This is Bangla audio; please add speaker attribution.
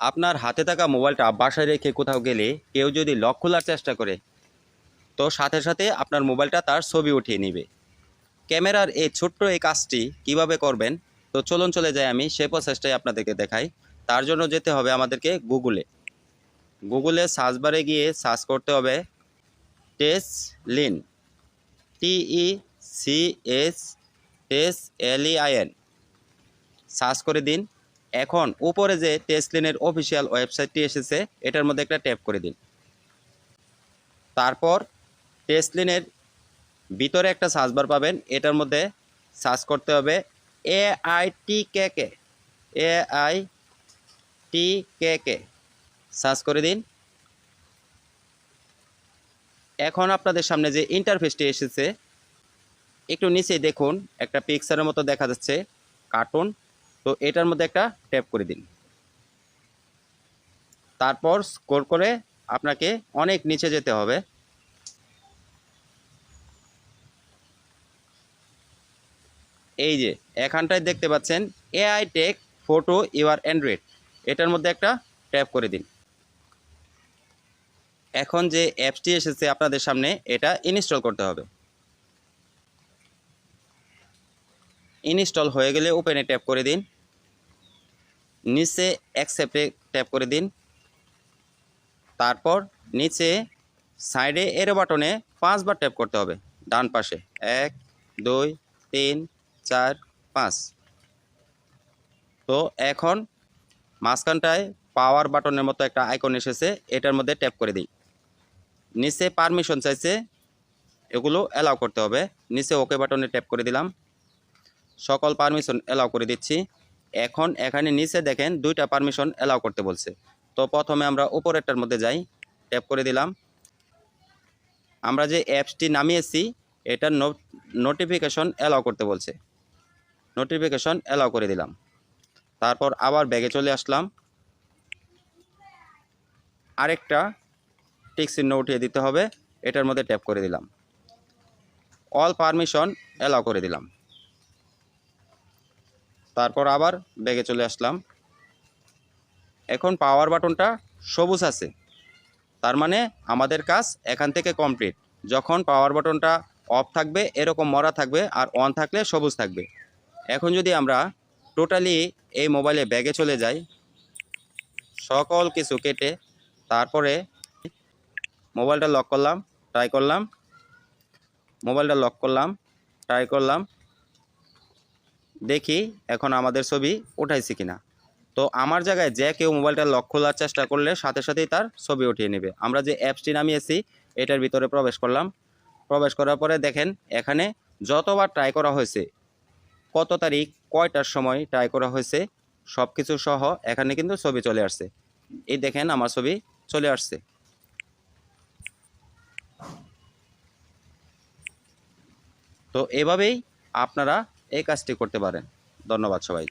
Speaker 1: আপনার হাতে থাকা মোবাইলটা বাসায় রেখে কোথাও গেলে কেউ যদি লক খোলার চেষ্টা করে, তো সাথে সাথে আপনার মোবাইলটা তার ছবি উঠিয়ে নেবে। ক্যামেরার এই ছোট্ট এই কাজটি কীভাবে করবেন, তো চলুন চলে যাই আমি, সে প্রসেসটাই আপনাদেরকে দেখাই। তার জন্য যেতে হবে আমাদেরকে গুগলে গুগলে সার্চ বারে গিয়ে সার্চ করতে হবে টেস লিন টিই C S টেস L E I N search করে দিন। এখন উপরে যে টেসলিনের অফিসিয়াল ওয়েবসাইটটি এসেছে, এটার মধ্যে একটা ট্যাপ করে দিন। তারপর টেসলিনের ভিতরে একটা সার্চ বার পাবেন, এটার মধ্যে সার্চ করতে হবে A I T K K A I T K K search করে দিন। এখন আপনাদের সামনে যে ইন্টারফেসটি এসেছে, একটু নিচে দেখুন, একটা পিকচারের মতো দেখা যাচ্ছে কার্টুন তো এটার মধ্যে একটা ট্যাপ করে দিন। তারপর স্কোর করে আপনাকে অনেক নিচে যেতে হবে। এই যে, এখানটায় দেখতে পাচ্ছেন AI take photo your android এটার মধ্যে একটা ট্যাপ করে দিন। এখন যে অ্যাপসটি এসেছে আপনাদের সামনে, এটা ইনস্টল করতে হবে। ইনস্টল হয়ে গেলে ওপেনে ট্যাপ করে দিন। নিচে অ্যাকসেপ্টে ট্যাপ করে দিন। তারপর নিচে সাইডে এরো বাটনে পাঁচবার ট্যাপ করতে হবে, ডান পাশে। এক, দুই, তিন, চার, পাঁচ। তো এখন মাঝখানটায় পাওয়ার বাটনের মতো একটা আইকন এসেছে, এটার মধ্যে ট্যাপ করে দিই। নিচে পারমিশন চাইছে, এগুলো অ্যালাউ করতে হবে। নিচে ওকে বাটনে ট্যাপ করে দিলাম। সকল পারমিশন অ্যালাউ করে দিচ্ছি। এখন এখানে নিচে দেখেন দুইটা পারমিশন অ্যালাউ করতে বলছে। তো প্রথমে আমরা উপরেরটার মধ্যে যাই ট্যাপ করে দিলাম। আমরা যে অ্যাপসটি নামিয়েছি, এটার নোটিফিকেশন অ্যালাউ করতে বলছে। নোটিফিকেশন অ্যালাউ করে দিলাম। তারপর আবার ব্যাগে চলে আসলাম। আরেকটা টিক চিহ্ন উঠিয়ে দিতে হবে, এটার মধ্যে ট্যাপ করে দিলাম। অল পারমিশন অ্যালাউ করে দিলাম। তারপর আবার ব্যাগে চলে আসলাম। এখন পাওয়ার বাটনটা সবুজ আছে। তার মানে আমাদের কাজ এখান থেকে কমপ্লিট যখন পাওয়ার বাটনটা অফ থাকবে, এরকম মরা থাকবে আর অন থাকলে সবুজ থাকবে। এখন যদি আমরা টোটালি এই মোবাইলে ব্যাগে চলে যাই, সকল কিছু কেটে তারপরে মোবাইলটা লক করলাম ট্রাই করলাম। মোবাইলটা লক করলাম ট্রাই করলাম। দেখি এখন আমাদের ছবি উঠাইছি কিনা। তো আমার জায়গায় যে কেউ মোবাইলটা লক খোলার চেষ্টা করলে সাথে সাথেই তার ছবি উঠিয়ে নেবে। আমরা যে অ্যাপসটি নামিয়েছি, এটার ভিতরে প্রবেশ করলাম। প্রবেশ করার পরে দেখেন, এখানে যতবার ট্রাই করা হয়েছে, কত তারিখ, কয়টার সময় ট্রাই করা হয়েছে সব কিছু সহ এখানে কিন্তু ছবি চলে আসছে। এই দেখেন আমার ছবি চলে আসছে। তো এভাবেই আপনারা এই কাজটি করতে পারেন। ধন্যবাদ সবাই